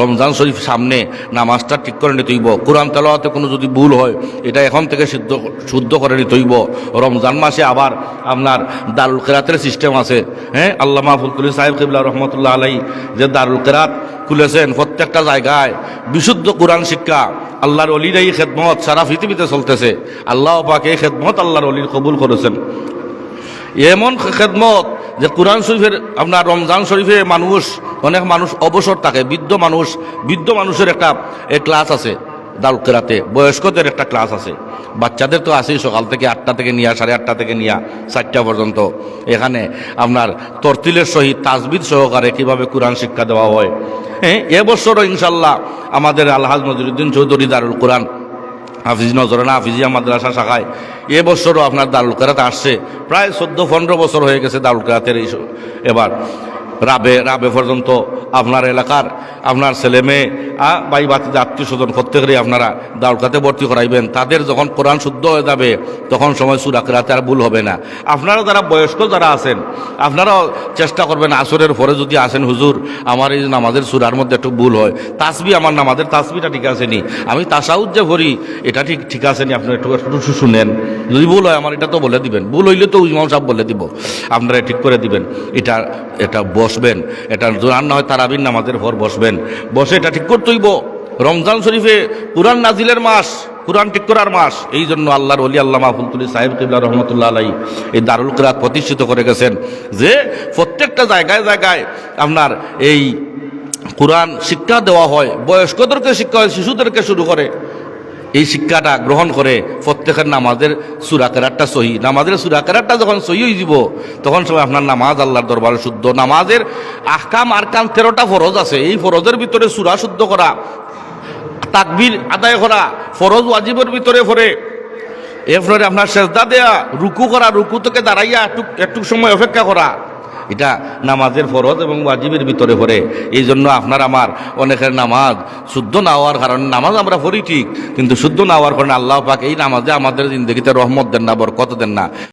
রমজান শরীফ সামনে নামাজটা ঠিক করে নিতে হইব। কোরআন তেলাওয়াতে কোনো যদি ভুল হয়, এটা এখন থেকে সিদ্ধ, শুদ্ধ করে নিতে হইব। রমজান মাসে আবার আপনার দারুল কেরাতের সিস্টেম আছে। হ্যাঁ? আল্লামা ফুলতুলি সাহেব কিবলা রহমতুল্লাহ আলাই যে দারুল কেরাত খুলেছেন প্রত্যেকটা জায়গায়। বিশুদ্ধ কোরআন শিক্ষা আল্লাহর অলির এই খেদমত সারা পৃথিবীতে চলতেছে। আল্লাহ পাকে এই খেদমত আল্লাহর অলির কবুল করেছেন। এমন খেদমত যে কোরআন শরীফের আপনার রমজান শরীফে মানুষ, অনেক মানুষ অবসর থাকে, বৃদ্ধ মানুষ, বৃদ্ধ মানুষের একটা ক্লাস আছে, দারুল কেরাতে, বয়স্কদের একটা ক্লাস আছে। বাচ্চাদের তো আসেই সকাল থেকে আটটা থেকে নিয়া, সাড়ে আটটা থেকে নিয়া, চারটা পর্যন্ত। এখানে আপনার তরতিলের সহিত, তাজবিদ সহকারে কীভাবে কোরআন শিক্ষা দেওয়া হয়। হ্যাঁ এবছরও ইনশাল্লাহ আমাদের আলহাজ নজরুদ্দিন চৌধুরী দারুল কোরআন হাফিজ নজরানা হাফিজিয়া মাদ্রাসা শাখায়। এবছরও আপনার দারুল কেরাত আসছে। প্রায় চোদ্দ, পনেরো বছর হয়ে গেছে দারুল কেরাতের এই এবার। রাবে রাবে পর্যন্ত আপনার এলাকার আপনার ছেলে মেয়ে ভাই বাতিতে আত্মীয় স্বজন প্রত্যেকেরই আপনারা দাউলকাতে ভর্তি করাইবেন। তাদের যখন কোরআন শুদ্ধ হয়ে যাবে, তখন সময় সুরাকরাতে আর ভুল হবে না। আপনারা যারা বয়স্ক যারা আছেন, আপনারাও চেষ্টা করবেন আসরের পরে যদি আসেন, হুজুর, আমার এই নামাজের সুরার মধ্যে একটু ভুল হয়। তাসবি, আমার নামাজের তাসবিটা ঠিক আছে নি আমি তাসাউদ যে ভরি এটা ঠিক ঠিক আছে নি আপনারা একটু একটু শুনেন। যদি ভুল হয়, আমার এটা তো বলে দিবেন। ভুল হইলে তো ইমাম সাহেব বলে দিব। আপনারা ঠিক করে দিবেন। এটা এটা বসবেন। এটা আর নয় তারাবিন নামাজের ভর বসবেন। বসে এটা ঠিক করতে হইব। রমজান শরীফে কুরআন নাজিলের মাস, কুরআন ঠিক করার মাস, এই জন্য আল্লাহর অলি আল্লাহ মাহফুলতুলি সাহেব কিবলা রহমতুল্লাহ আলাই এই দারুল কিরাত প্রতিষ্ঠিত করে গেছেন যে প্রত্যেকটা জায়গায় জায়গায় আপনার এই কোরআন শিক্ষা দেওয়া হয়। বয়স্কদেরকে শিক্ষা হয়, শিশুদেরকে শুরু করে। এই শিক্ষাটা গ্রহণ করে প্রত্যেকের নামাজের সুরাকেরারটা সহি। নামাজের সুরাকেরারটা যখন সহি হয়ে যাব, তখন সময় আপনার নামাজ আল্লাহর দরবারে শুদ্ধ। নামাজের আহকাম আরকাম তেরোটা ফরজ আছে। এই ফরজের ভিতরে সুরা শুদ্ধ করা, তাকবির আদায় করা, ফরজ ওয়াজিবের ভিতরে পড়ে। এরপরে আপনার সেজদা দেয়া, রুকু করা, রুকু থেকে দাঁড়াইয়া একটু একটু সময় অপেক্ষা করা। এটা নামাজের ফরজ এবং ওয়াজিবের ভিতরে পড়ে। এই জন্য আপনার আমার অনেকের নামাজ শুদ্ধ না হওয়ার কারণে নামাজ আমরা পড়ি ঠিক, কিন্তু শুদ্ধ না হওয়ার কারণে আল্লাহ পাক এই নামাজে আমাদের জিন্দগিতে রহমত দেন না, বরকত দেন না।